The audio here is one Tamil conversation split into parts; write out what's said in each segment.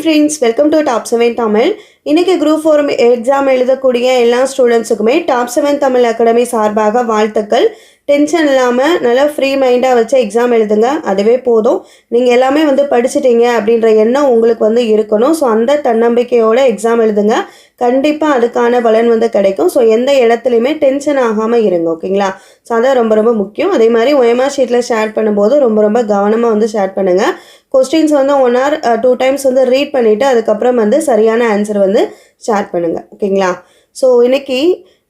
Friends welcome to top seven Tamil இன்றைக்கி குரூப் ஃபோர் எக்ஸாம் எழுதக்கூடிய எல்லா ஸ்டூடெண்ட்ஸுக்குமே டாப் செவன் தமிழ் அகாடமி சார்பாக வாழ்த்துக்கள். டென்ஷன் இல்லாமல் நல்லா ஃப்ரீ மைண்டாக வச்சு எக்ஸாம் எழுதுங்க. அதுவே போதும். நீங்கள் எல்லாமே வந்து படிச்சிட்டீங்க அப்படின்ற எண்ணம் உங்களுக்கு வந்து இருக்கணும். ஸோ அந்த தன்னம்பிக்கையோடு எக்ஸாம் எழுதுங்க. கண்டிப்பாக அதுக்கான பலன் வந்து கிடைக்கும். ஸோ எந்த இடத்துலையுமே டென்ஷன் ஆகாமல் இருங்க ஓகேங்களா? ஸோ அதான் ரொம்ப ரொம்ப முக்கியம். அதே மாதிரி ஒயமா ஷீட்டில் ஷேர் பண்ணும்போது ரொம்ப ரொம்ப கவனமாக வந்து ஷேர் பண்ணுங்கள் கொஸ்டின்ஸ் வந்து ஒன் ஹவர் டூ டைம்ஸ் வந்து ரீட் பண்ணிவிட்டு அதுக்கப்புறம் வந்து சரியான ஆன்சர் வந்து ஷேர் பண்ணுங்கள் ஓகேங்களா? ஸோ இன்றைக்கி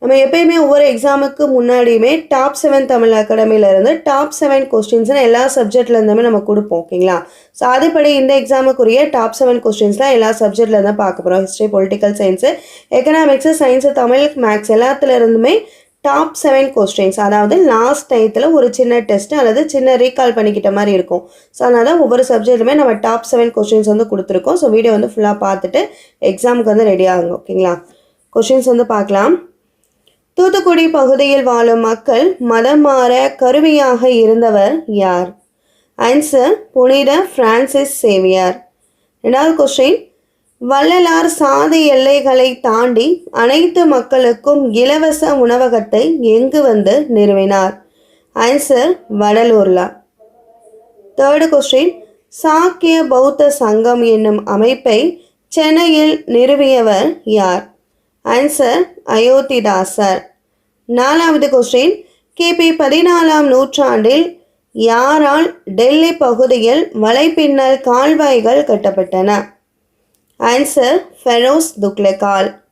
நம்ம எப்பயுமே ஒவ்வொரு எக்ஸாமுக்கு முன்னாடியுமே டாப் செவன் தமிழ் அகாடமியிலேருந்து டாப் செவன் கொஸ்டின்ஸ்னு எல்லா சப்ஜெக்ட்லேருந்துமே நம்ம கொடுப்போம். ஓகேங்களா? ஸோ அதுபடி இந்த எக்ஸாமுக்குரிய டாப் செவன் கொஸ்டின்ஸ்லாம் எல்லா சப்ஜெக்ட்லேருந்து தான் பார்க்க போகிறோம் history political science economics science Tamil maths எல்லாத்துலேருந்துமே top seven questions அதாவது லாஸ்ட் டயத்தில் ஒரு சின்ன டெஸ்ட் அல்லது சின்ன ரீகால் பண்ணிக்கிட்ட மாதிரி இருக்கும். ஸோ அதனால் தான் ஒவ்வொரு சப்ஜெக்ட்டுமே நம்ம டாப் செவன் கொஸ்டின்ஸ் வந்து கொடுத்துருக்கோம். ஸோ வீடியோ வந்து ஃபுல்லாக பார்த்துட்டு எக்ஸாமுக்கு வந்து ரெடி ஆகுங்க ஓகேங்களா கொஸ்டின்ஸ் வந்து பார்க்கலாம். தூத்துக்குடி பகுதியில் வாழும் மக்கள் மதம் மாற கருவியாக இருந்தவர் யார்? ஆன்சர் புனித பிரான்சிஸ் சேவியார் ரெண்டாவது கொஸ்டின் வள்ளலார் சாதி எல்லைகளை தாண்டி அனைத்து மக்களுக்கும் இலவச உணவகத்தை எங்கு வந்து நிறுவினார்? ஆன்சர் வடலூர்லா. தேர்டு கொஸ்டின் சாக்கிய பௌத்த சங்கம் என்னும் அமைப்பை சென்னையில் நிறுவியவர் யார்? ஆன்சர் அயோத்திதாசர். நாலாவது கொஸ்டின் கிபி பதினாலாம் நூற்றாண்டில் யாரால் டெல்லி பகுதியில் வலைப்பின்னல் கால்வாய்கள் கட்டப்பட்டன? ஆன்சர் ஃபெரோஸ் துக்லெகால்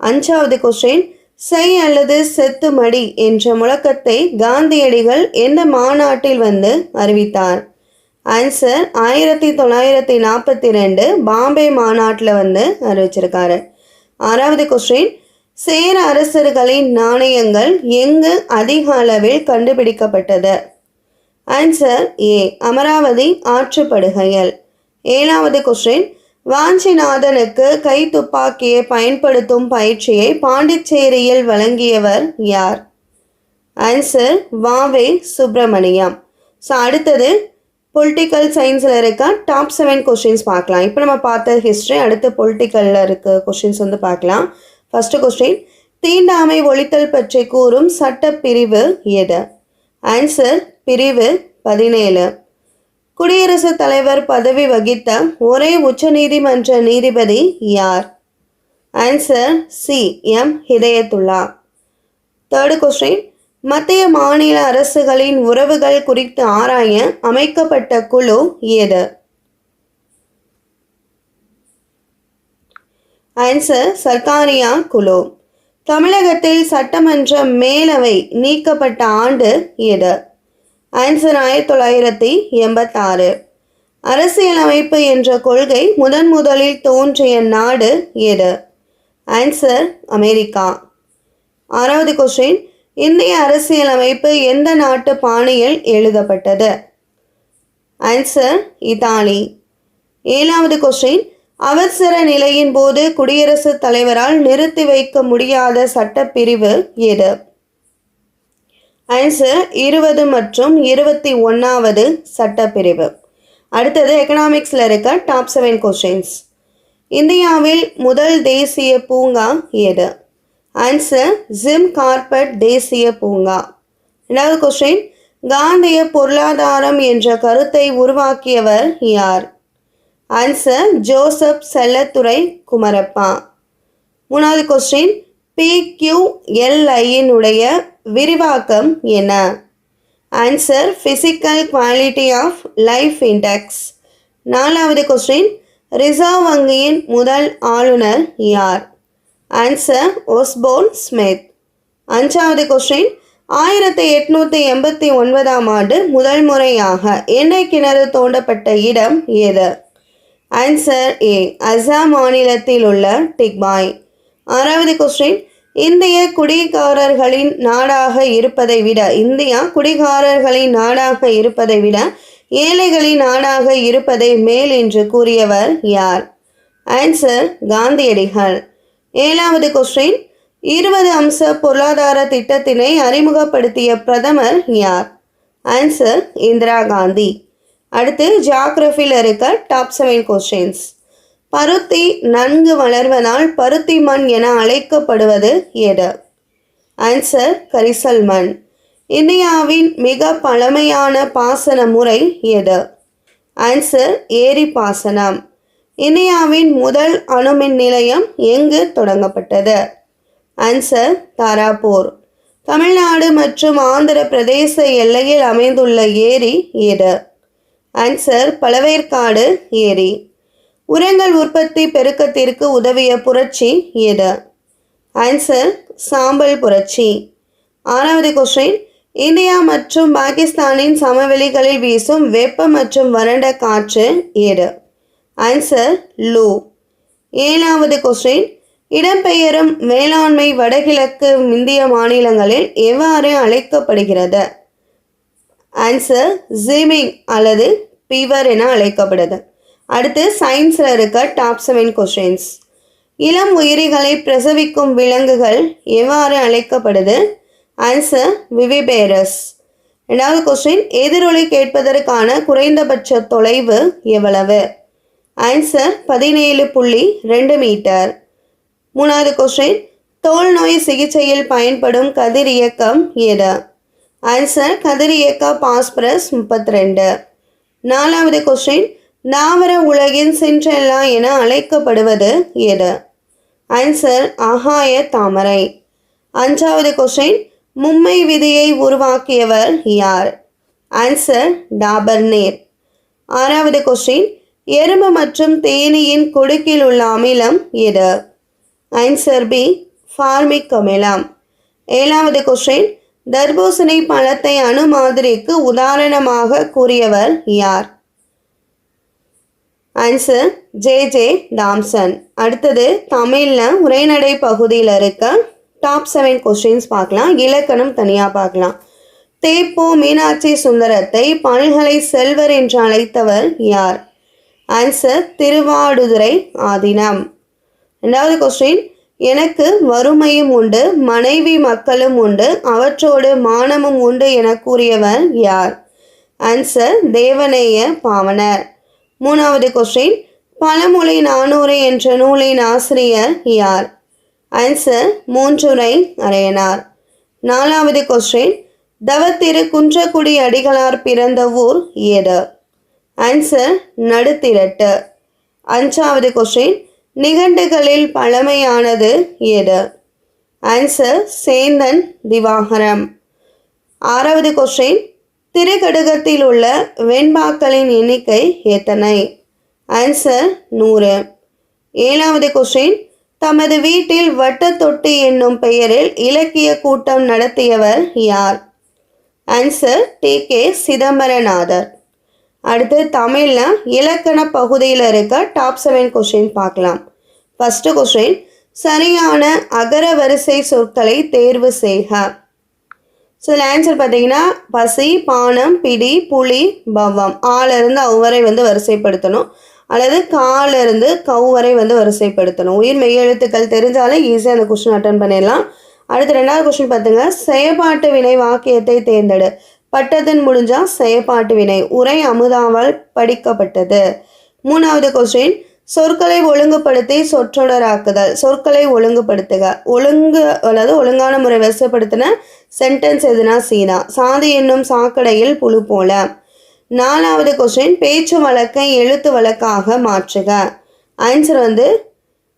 அஞ்சாவது கொஸ்டின் செய் அல்லது செத்து மடி என்ற முழக்கத்தை காந்தியடிகள் எந்த மாநாட்டில் வந்து அறிவித்தார்? ஆன்சர் ஆயிரத்தி தொள்ளாயிரத்தி நாற்பத்தி ரெண்டு பாம்பே மாநாட்டில் வந்து அறிவிச்சிருக்காரு. ஆறாவது கொஸ்டின் சேர அரசர்களின் நாணயங்கள் எங்கு அதிக அளவில் கண்டுபிடிக்கப்பட்டது? ஆன்சர் ஏ அமராவதி ஆற்றுப்படுகையில். ஏழாவது கொஸ்டின் வாஞ்சிநாதனுக்கு கை துப்பாக்கியை பயன்படுத்தும் பயிற்சியை பாண்டிச்சேரியில் வழங்கியவர் யார்? ஆன்சர் வாவே சுப்பிரமணியம். ஸோ அடுத்தது பொலிட்டிக்கல் சயின்ஸில் இருக்க டாப் செவன் கொஷின்ஸ் பார்க்கலாம். இப்போ நம்ம பார்த்த ஹிஸ்ட்ரி அடுத்து பொலிட்டிக்கலில் இருக்க கொஷின்ஸ் வந்து பார்க்கலாம். ஃபஸ்ட்டு கொஸ்டின் தீண்டாமை ஒழித்தல் பற்றி கூறும் சட்டப்பிரிவு எது? ஆன்சர் பிரிவு பதினேழு. குடியரசுத் தலைவர் பதவி வகித்த ஒரே உச்சநீதிமன்ற நீதிபதி யார்? Answer C M Hidayatullah. Third question மத்திய மாநில அரசுகளின் உறவுகள் குறித்து ஆராய அமைக்கப்பட்ட குழு எது ஆன்சர் சர்க்காரியா குழு. தமிழகத்தில் சட்டமன்ற மேலவை நீக்கப்பட்ட ஆண்டு எது ஆன்சர் ஆயிரத்தி தொள்ளாயிரத்தி எண்பத்தாறு. அரசியலமைப்பு என்ற கொள்கை முதன் முதலில் தோன்றிய நாடு எது? Answer America. ஆறாவது கொஸ்டின் இந்திய அரசியலமைப்பு எந்த நாட்டு பாணியில் எழுதப்பட்டது? Answer Italy. ஏழாவது கொஸ்டின் அவசர நிலையின் போது குடியரசுத் தலைவரால் நிறுத்தி வைக்க முடியாத சட்டப்பிரிவு எது? ஆன்சர் இருபது மற்றும் இருபத்தி ஒன்றாவது சட்டப்பிரிவு. அடுத்தது எக்கனாமிக்ஸில் இருக்க டாப் செவன் கொஸ்டின்ஸ் இந்தியாவில் முதல் தேசிய பூங்கா எது? ஆன்சர் ஜிம் கார்பெட் தேசிய பூங்கா. ரெண்டாவது கொஸ்டின் காந்திய பொருளாதாரம் என்ற கருத்தை உருவாக்கியவர் யார்? ஆன்சர் ஜோசப் செல்லத்துறை குமரப்பா. மூணாவது கொஸ்டின் பிக்யூஎல்ஐயினுடைய விரிவாக்கம் என்ன? Answer physical quality of life index நாலாவது கொஸ்டின் ரிசர்வ் வங்கியின் முதல் ஆளுநர் யார்? ஆன்சர் ஒஸ்போன் ஸ்மித் அஞ்சாவது கொஸ்டின் ஆயிரத்தி எட்நூற்றி எண்பத்தி ஒன்பதாம் ஆண்டு முதல் முறையாக எண்ணெய் கிணறு தோண்டப்பட்ட இடம் எது? ஆன்சர் ஏ அசாம் மாநிலத்தில் உள்ள டிக்பாய். ஆறாவது கொஸ்டின் இந்திய குடிகாரர்களின் நாடாக இருப்பதை விட இந்தியா குடிகாரர்களின் நாடாக இருப்பதை விட ஏழைகளின் நாடாக இருப்பதை மேல் என்று கூறியவர் யார்? ஆன்சர் காந்தியடிகள். ஏழாவது கொஸ்டின் இருபது அம்ச பொருளாதார திட்டத்தினை அறிமுகப்படுத்திய பிரதமர் யார்? ஆன்சர் இந்திரா காந்தி. அடுத்து ஜியாகிரஃபியில் இருக்க டாப் செவன் கொஸ்டின்ஸ் பருத்தி நன்கு வளர்வதால் பருத்தி மண் என அழைக்கப்படுவது எது ஆன்சர் கரிசல் மண். இந்தியாவின் மிக பழமையான பாசன முறை எது ஆன்சர் ஏரி பாசனம். இந்தியாவின் முதல் அணுமின் நிலையம் எங்கு தொடங்கப்பட்டது? ஆன்சர் தாராப்பூர். தமிழ்நாடு மற்றும் ஆந்திர பிரதேச எல்லையில் அமைந்துள்ள ஏரி எது ஆன்சர் பழவேற்காடு ஏரி. உரங்கள் உற்பத்தி பெருக்கத்திற்கு உதவிய புரட்சி எது ஆன்சர் சாம்பல் புரட்சி. ஆறாவது கொஸ்டின் இந்தியா மற்றும் பாகிஸ்தானின் சமவெளிகளில் வீசும் வெப்ப மற்றும் வறண்ட காற்று எது ஆன்சர் லூ ஏழாவது கொஸ்டின் இடம்பெயரும் வேளாண்மை வடகிழக்கு இந்திய மாநிலங்களில் எவ்வாறு அழைக்கப்படுகிறது? ஆன்சர் ஜிமிங் அல்லது பீவர் என அழைக்கப்படுது. அடுத்து சயின்ஸில் இருக்க டாப் செவன் கொஷின்ஸ் இளம் உயிரிகளை பிரசவிக்கும் விலங்குகள் எவ்வாறு அழைக்கப்படுது? ஆன்சர் விவிபேரஸ் ரெண்டாவது கொஸ்டின் எதிரொலி கேட்பதற்கான குறைந்தபட்ச தொலைவு எவ்வளவு? ஆன்சர் பதினேழு புள்ளி ரெண்டு மீட்டர். மூணாவது கொஸ்டின் தோல் நோய் சிகிச்சையில் பயன்படும் கதிர் இயக்கம் எது? ஆன்சர் கதிர் இயக்க பாஸ்பரஸ் முப்பத்தி ரெண்டு நாலாவது கொஸ்டின் தாவர உலகின் சின்ட்ரெல்லா என அழைக்கப்படுவது எது? ஆன்சர் அகாய தாமரை. அஞ்சாவது கொஸ்டின் மும்மை விதியை உருவாக்கியவர் யார்? ஆன்சர் டாபர்னேர் ஆறாவது கொஸ்டின் எறும்பு மற்றும் தேனியின் கொடுக்கில் உள்ள அமிலம் எது? ஆன்சர் பி ஃபார்மிக் அமிலம். ஏழாவது கொஸ்டின் தர்பூசணி பழத்தை அணு மாதிரிக்கு உதாரணமாக கூறியவர் யார்? ஆன்சர் ஜே ஜே தாம்சன் அடுத்தது தமிழில் உரைநடை பகுதியில் இருக்க டாப் செவன் கொஸ்டின்ஸ் பார்க்கலாம். இலக்கணம் தனியாக பார்க்கலாம். தேப்போ மீனாட்சி சுந்தரத்தை பணிகளை செல்வர் என்று அழைத்தவர் யார்? ஆன்சர் திருவாடுதுறை ஆதினம். ரெண்டாவது கொஸ்டின் எனக்கு வறுமையும் உண்டு மனைவி மக்களும் உண்டு அவற்றோடு மானமும் உண்டு என கூறியவர் யார்? ஆன்சர் தேவநேய பாவனர். மூணாவது கொஸ்டின் பழமொழி நானூறு என்ற நூலின் ஆசிரியர் யார்? ஆன்சர் மூன்றுரை அரையனார் நாலாவது கொஸ்டின் தவத்திரு குன்றக்குடி அடிகளார் பிறந்த ஊர் ஏது? ஆன்சர் நடுத்திரட்டு. அஞ்சாவது கொஸ்டின் நிகண்டுகளில் பழமையானது எது ஆன்சர் சேந்தன் திவாகரம். ஆறாவது கொஸ்டின் திருக்கடுகத்தில் உள்ள வெண்பாக்களின் எண்ணிக்கை எத்தனை? ஆன்சர் நூறு. ஏழாவது கொஸ்டின் தமது வீட்டில் வட்டத்தொட்டி என்னும் பெயரில் இலக்கிய கூட்டம் நடத்தியவர் யார்? Answer T K Chidambaranathar. அடுத்து தமிழில் இலக்கண பகுதியில் இருக்க டாப் செவன் கொஸ்டின் பார்க்கலாம். ஃபஸ்ட்டு கொஸ்டின் சரியான அகர வரிசை சொற்களை தேர்வு செய்க. ஸோ இதில் ஆன்சர் பார்த்தீங்கன்னா பசி பானம் பிடி புலி பவம். ஆலிருந்து அவ்வரை வந்து வரிசைப்படுத்தணும். அல்லது காலிருந்து கவ் வரை வந்து வரிசைப்படுத்தணும். உயிர் மெய் எழுத்துக்கள் தெரிஞ்சாலே ஈஸியாக அந்த கொஸ்டின் அட்டன் பண்ணிடலாம். அடுத்து ரெண்டாவது கொஸ்டின் பார்த்துங்க செயப்பாட்டு வினை வாக்கியத்தை தேர்ந்தெடு. பட்டத்தின் முடிஞ்சால் செயப்பாட்டு வினை. உரை அமுதாவால் படிக்கப்பட்டது. மூணாவது கொஸ்டின் சொற்களை ஒழுங்குபடுத்தி சொற்றொடராக்குதல். சொற்களை ஒழுங்குபடுத்துக. ஒழுங்கு அதாவது ஒழுங்கான முறை வசப்படுத்தின சென்டென்ஸ் எதுனா சீனா. சாதி என்னும் சாக்கடையில் புழு போல. நாலாவது கொஸ்டின் பேச்சு வழக்கை எழுத்து வழக்காக மாற்றுக. ஆன்சர் வந்து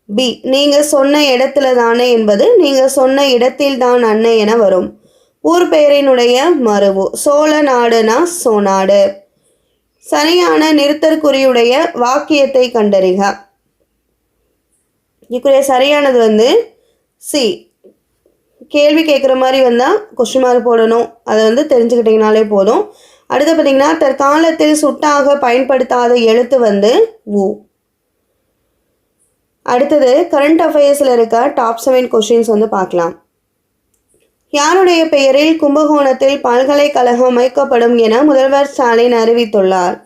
பி நீங்கள் சொன்ன இடத்துல தானே என்பது நீங்கள் சொன்ன இடத்தில் தான் அன்னை என வரும். ஊர் பெயரினுடைய மருவு சோழ நாடுனா சோநாடு. சரியான நிறுத்தற்குறியுடைய வாக்கியத்தை கண்டறிக. இதுக்குரிய சரியானது வந்து சி கேள்வி கேட்குற மாதிரி வந்தால் கொஸ்டின் மார்க் போடணும். அதை வந்து தெரிஞ்சுக்கிட்டிங்கனாலே போதும். அடுத்து பார்த்தீங்கன்னா தற்காலத்தில் சுட்டாக பயன்படுத்தாத எழுத்து வந்து ஊ அடுத்தது கரண்ட் அஃபேர்ஸில் இருக்க டாப் செவன் கொஷின்ஸ் வந்து பார்க்கலாம். யாருடைய பெயரில் கும்பகோணத்தில் பல்கலைக்கழகம் அமைக்கப்படும் என முதல்வர் ஸ்டாலின் அறிவித்துள்ளார்.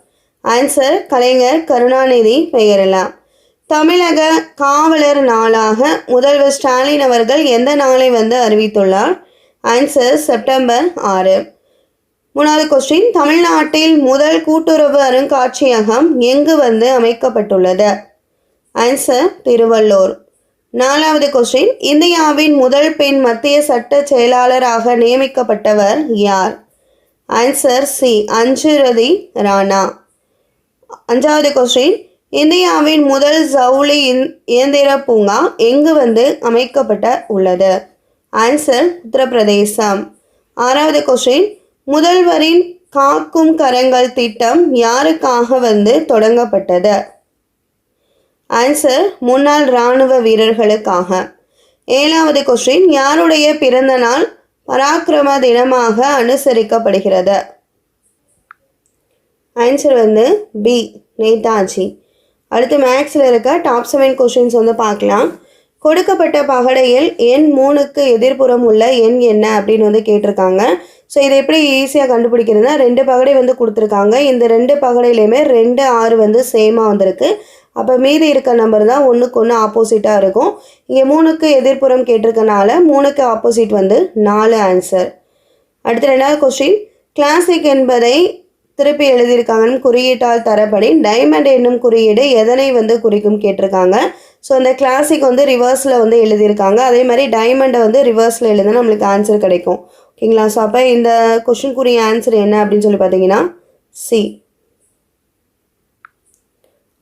ஆன்சர் கலைஞர் கருணாநிதி பெயரெல்லாம் தமிழக காவலர் நாளாக முதல்வர் ஸ்டாலின் அவர்கள் எந்த நாளை வந்து அறிவித்துள்ளார்? ஆன்சர் செப்டம்பர் ஆறு. மூணாவது கொஸ்டின் தமிழ்நாட்டில் முதல் கூட்டுறவு அருங்காட்சியகம் எங்கு வந்து அமைக்கப்பட்டுள்ளது? ஆன்சர் திருவள்ளூர். நாலாவது கொஸ்டின் இந்தியாவின் முதல் பெண் மத்திய சட்ட செயலாளராக நியமிக்கப்பட்டவர் யார்? ஆன்சர் சி அஞ்சுரதி ராணா. அஞ்சாவது கொஸ்டின் இந்தியாவின் முதல் ஜவுளி இந்- இயந்திர பூங்கா எங்கு வந்து அமைக்கப்பட்ட உள்ளது? ஆன்சர் உத்தரப்பிரதேசம். ஆறாவது கொஸ்டின் முதல்வரின் காக்கும் கரங்கள் திட்டம் யாருக்காக வந்து தொடங்கப்பட்டது? ஆன்சர் முன்னாள் இராணுவ வீரர்களுக்காக. ஏழாவது கொஸ்டின் யாருடைய பிறந்த நாள் பராக்கிரம தினமாக அனுசரிக்கப்படுகிறது? ஆன்சர் வந்து பி நேதாஜி. அடுத்து மேக்ஸில் இருக்க டாப் செவன் கொஷின்ஸ் வந்து பார்க்கலாம். கொடுக்கப்பட்ட பகடையில் எண் மூணுக்கு எதிர்ப்புறம் உள்ள எண் என்ன அப்படின்னு வந்து கேட்டிருக்காங்க. ஸோ இதை எப்படி ஈஸியாக கண்டுபிடிக்கிறதுனா ரெண்டு பகடை வந்து கொடுத்துருக்காங்க. இந்த ரெண்டு பகடையிலையுமே ரெண்டு ஆறு வந்து சேமாக வந்திருக்கு. அப்போ மீதி இருக்க நம்பர் தான் ஒன்றுக்கு ஒன்று ஆப்போசிட்டாக இருக்கும். இங்கே மூணுக்கு எதிர்ப்புறம் கேட்டிருக்கனால மூணுக்கு ஆப்போசிட் வந்து நாலு ஆன்சர் அடுத்து ரெண்டாவது கொஸ்டின் கிளாசிக் என்பதை திருப்பி எழுதியிருக்காங்கன்னு குறியீட்டால் தரப்படி டைமண்ட் என்னும் குறியீடு எதனை வந்து குறிக்கும் கேட்டிருக்காங்க. ஸோ அந்த கிளாசிக் வந்து ரிவர்ஸில் வந்து எழுதியிருக்காங்க. அதே மாதிரி டைமண்டை வந்து ரிவர்ஸில் எழுதினா நம்மளுக்கு ஆன்சர் கிடைக்கும். ஓகேங்களா? ஸோ அப்போ இந்த கொஷினுக்குரிய ஆன்சர் என்ன அப்படின்னு சொல்லி பார்த்தீங்கன்னா சி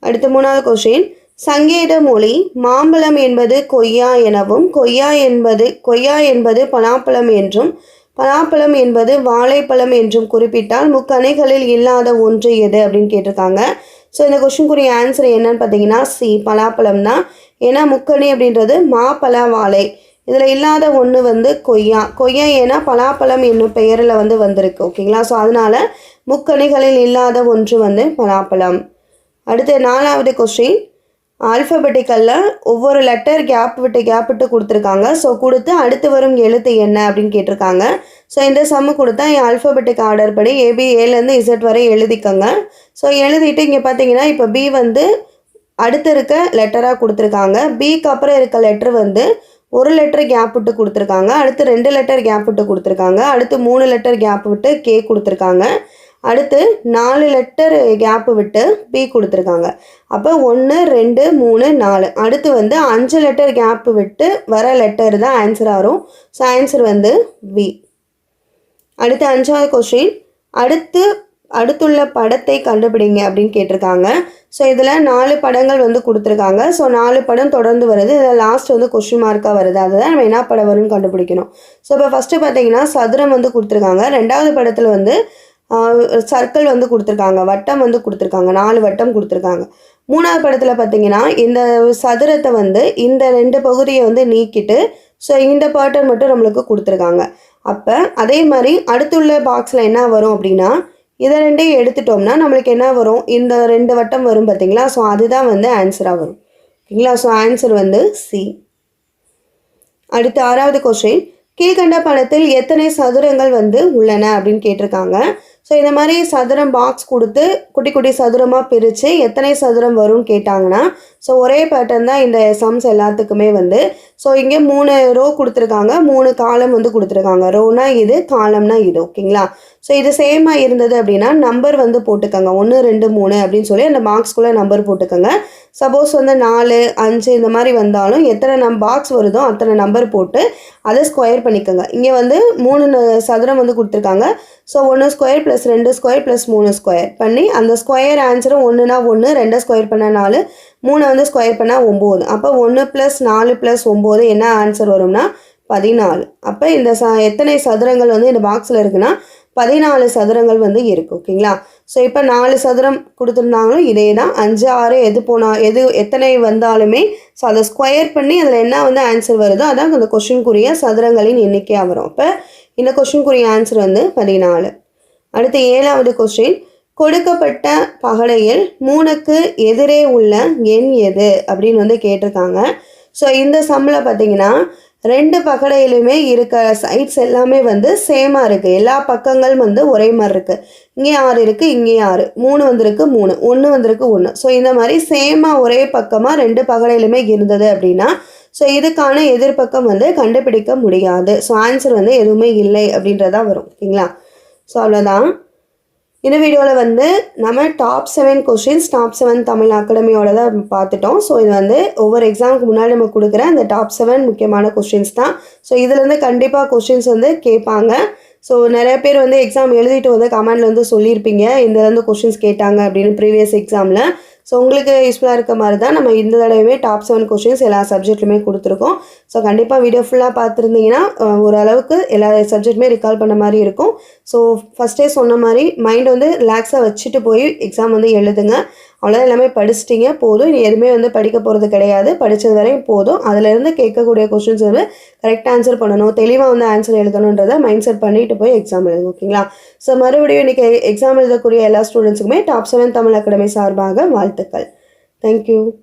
அடுத்த மூணாவது கொஷின் சங்கேத மொழி மாம்பழம் என்பது கொய்யா எனவும் கொய்யா என்பது கொய்யா என்பது பலாப்பழம் என்றும் பலாப்பழம் என்பது வாழைப்பழம் என்றும் குறிப்பிட்டால் முக்கணைகளில் இல்லாத ஒன்று எது அப்படின்னு கேட்டிருக்காங்க. ஸோ இந்த கொஷினுக்குரிய ஆன்சர் என்னன்னு பார்த்தீங்கன்னா சி பலாப்பழம் தான். ஏன்னா முக்கணி அப்படின்றது மா வாழை. இதில் இல்லாத ஒன்று வந்து கொய்யா. கொய்யா ஏன்னா பலாப்பழம் என்னும் பெயரில் வந்து வந்திருக்கு. ஓகேங்களா ஸோ அதனால முக்கணிகளில் இல்லாத ஒன்று வந்து பலாப்பழம். அடுத்து நாலாவது கொஸ்டின் ஆல்ஃபபெட்டிக்கலில் ஒவ்வொரு லெட்டர் கேப் விட்டு கேப் விட்டு கொடுத்துருக்காங்க. ஸோ கொடுத்து அடுத்து வரும் எழுத்து என்ன அப்படின்னு கேட்டிருக்காங்க. ஸோ இந்த சம்மு கொடுத்தா என் ஆல்ஃபபெட்டிக் ஆர்டர் படி ஏபி ஏலேருந்து இசட் வரை எழுதிக்கோங்க. ஸோ எழுதிட்டு இங்கே பார்த்தீங்கன்னா இப்போ பி வந்து அடுத்து இருக்க லெட்டராக கொடுத்துருக்காங்க. பிக்கு அப்புறம் இருக்க லெட்டர் வந்து ஒரு லெட்டர் கேப் விட்டு கொடுத்துருக்காங்க. அடுத்து ரெண்டு லெட்டர் கேப் விட்டு கொடுத்துருக்காங்க. அடுத்து மூணு லெட்டர் கேப் விட்டு கே கொடுத்துருக்காங்க. அடுத்து நாலு லெட்டர் கேப்பு விட்டு பி கொடுத்துருக்காங்க. அப்போ ஒன்று ரெண்டு மூணு நாலு. அடுத்து வந்து அஞ்சு லெட்டர் கேப்பு விட்டு வர லெட்டர் தான் ஆன்சராக வரும். ஸோ ஆன்சர் வந்து பி அடுத்து அஞ்சாவது கொஸ்டின் அடுத்து அடுத்துள்ள படத்தை கண்டுபிடிங்க அப்படின்னு கேட்டிருக்காங்க. ஸோ இதில் நாலு படங்கள் வந்து கொடுத்துருக்காங்க. ஸோ நாலு படம் தொடர்ந்து வருது. இதில் லாஸ்ட் வந்து கொஸ்டின் மார்க்காக வருது. அதுதான் நம்ம என்ன படம் வரும்னு கண்டுபிடிக்கணும். ஸோ இப்போ ஃபஸ்ட்டு பார்த்தீங்கன்னா சதுரம் வந்து கொடுத்துருக்காங்க. ரெண்டாவது படத்தில் வந்து சர்க்கிள் வந்து கொடுத்துருக்காங்க வட்டம் வந்து கொடுத்துருக்காங்க நாலு வட்டம் கொடுத்துருக்காங்க. மூணாவது படத்தில் பார்த்தீங்கன்னா இந்த சதுரத்தை வந்து இந்த ரெண்டு பகுதியை வந்து நீக்கிட்டு ஸோ இந்த பேட்டர்ன் மட்டும் நம்மளுக்கு கொடுத்துருக்காங்க. அப்போ அதே மாதிரி அடுத்துள்ள பாக்ஸில் என்ன வரும் அப்படின்னா இதை ரெண்டையும் எடுத்துட்டோம்னா நம்மளுக்கு என்ன வரும்? இந்த ரெண்டு வட்டம் வரும் பார்த்தீங்களா ஸோ அதுதான் வந்து ஆன்சராக வரும். ஓகேங்களா? ஸோ ஆன்சர் வந்து சி அடுத்து ஆறாவது கொஸ்டின் கீழ்கண்ட படத்தில் எத்தனை சதுரங்கள் வந்து உள்ளன அப்படின்னு கேட்டிருக்காங்க. ஸோ இந்த மாதிரி சதுரம் பாக்ஸ் கொடுத்து குட்டி குட்டி சதுரமாக பிரித்து எத்தனை சதுரம் வரும்னு கேட்டாங்கன்னா ஸோ ஒரே பேட்டர்ன் தான் இந்த சம்ஸ் எல்லாத்துக்குமே வந்து. ஸோ இங்கே மூணு ரோ கொடுத்துருக்காங்க மூணு காலம் வந்து கொடுத்துருக்காங்க. ரோனா இது காலம்னா இது ஓகேங்களா? ஸோ இது சேமாக இருந்தது அப்படின்னா நம்பர் வந்து போட்டுக்கோங்க. ஒன்று ரெண்டு மூணு அப்படின்னு சொல்லி அந்த பாக்ஸ்குள்ளே நம்பர் போட்டுக்கோங்க. சப்போஸ் வந்து நாலு அஞ்சு இந்த மாதிரி வந்தாலும் எத்தனை நம் பாக்ஸ் வருதோ அத்தனை நம்பர் போட்டு அதை ஸ்கொயர் பண்ணிக்கோங்க. இங்கே வந்து மூணு சதுரம் வந்து கொடுத்துருக்காங்க. ஸோ ஒன்று ஸ்கொயர் ப்ளஸ் ப்ளஸ் ரெண்டு ஸ்கொயர் ப்ளஸ் மூணு ஸ்கொயர் பண்ணி அந்த ஸ்கொயர் ஆன்சரும் ஒன்றுனா ஒன்று ரெண்டை ஸ்கொயர் பண்ணால் நாலு மூணை வந்து ஸ்கொயர் பண்ணால் ஒம்பது. அப்போ ஒன்று ப்ளஸ் நாலு ப்ளஸ் ஒம்பது என்ன ஆன்சர் வரும்னா பதினாலு. அப்போ இந்த ச எத்தனை சதுரங்கள் வந்து இந்த பாக்ஸில் இருக்குன்னா பதினாலு சதுரங்கள் வந்து இருக்குது ஓகேங்களா ஸோ இப்போ நாலு சதுரம் கொடுத்துருந்தாங்களும் இதே தான். அஞ்சு ஆறு எது போனால் எது எத்தனை வந்தாலுமே ஸோ அதை ஸ்கொயர் பண்ணி அதில் என்ன வந்து ஆன்சர் வருதோ அதான் அந்த கொஷின்குரிய சதுரங்களின் எண்ணிக்கையாக வரும். அப்போ இந்த கொஷின்குரிய ஆன்சர் வந்து பதினாலு. அடுத்து ஏழாவது கொஸ்டின் கொடுக்கப்பட்ட பகடையில் மூணுக்கு எதிரே உள்ள எண் எது? அப்படின்னு வந்து கேட்டிருக்காங்க. ஸோ இந்த சம்மில் பார்த்தீங்கன்னா ரெண்டு பகடையிலுமே இருக்க சைட்ஸ் எல்லாமே வந்து சேமாக இருக்குது எல்லா பக்கங்களும் வந்து ஒரே மாதிரி இருக்குது இங்கே ஆறு இருக்குது இங்கே ஆறு. மூணு வந்திருக்கு மூணு. ஒன்று வந்திருக்கு ஒன்று ஸோ இந்த மாதிரி சேமாக ஒரே பக்கமாக ரெண்டு பகடையிலுமே இருந்தது அப்படின்னா ஸோ இதுக்கான எதிர்பக்கம் வந்து கண்டுபிடிக்க முடியாது. ஸோ ஆன்சர் வந்து எதுவுமே இல்லை அப்படின்றதா வரும். ஓகேங்களா? ஸோ அவ்வளோதான் இந்த வீடியோவில் வந்து நம்ம top seven questions top seven Tamil அகாடமியோட தான் பார்த்துட்டோம் ஸோ இது வந்து ஒவ்வொரு எக்ஸாமுக்கு முன்னாடி நம்ம கொடுக்குற அந்த டாப் செவன் முக்கியமான கொஷின்ஸ் தான். ஸோ இதுலேருந்து கண்டிப்பாக கொஷின்ஸ் வந்து கேட்பாங்க ஸோ நிறைய பேர் வந்து எக்ஸாம் எழுதிட்டு வந்து கமெண்ட்ல வந்து சொல்லியிருப்பீங்க இந்த கொஷின்ஸ் கேட்டாங்க அப்படின்னு ப்ரீவியஸ் எக்ஸாமில் ஸோ உங்களுக்கு யூஸ்ஃபுல்லாக இருக்க மாதிரி தான் நம்ம இந்த தடவையுமே டாப் செவன் கொஷின்ஸ் எல்லா சப்ஜெக்ட்லையுமே கொடுத்துருக்கோம். ஸோ கண்டிப்பாக வீடியோ ஃபுல்லாக பார்த்துருந்தீங்கன்னா ஓரளவுக்கு எல்லா சப்ஜெக்ட்டுமே ரிகால் பண்ண மாதிரி இருக்கும். ஸோ ஃபஸ்ட்டே சொன்ன மாதிரி மைண்ட் வந்து ரிலாக்ஸாக வச்சுட்டு போய் எக்ஸாம் வந்து எழுதுங்க. அவ்வளோதான் எல்லாமே படிச்சிட்டிங்க போதும். இனி எதுவுமே வந்து படிக்க போகிறது கிடையாது. படித்தது வரையும் போதும். அதுலேருந்து கேட்கக்கூடிய கொஷின்ஸ் வந்து கரெக்டாக ஆன்சர் பண்ணணும். தெளிவாக வந்து ஆன்சர் எழுதணுன்றதை மைண்ட் செட் பண்ணிட்டு போய் எக்ஸாம் எழுதுங்க ஓகேங்களா ஸோ மறுபடியும் இன்றைக்கி எக்ஸாம் எழுதக்கூடிய எல்லா ஸ்டூடெண்ட்ஸுக்குமே டாப் செவன் தமிழ் அகாடமி சார்பாக வாழ்த்துக்கள். Thank you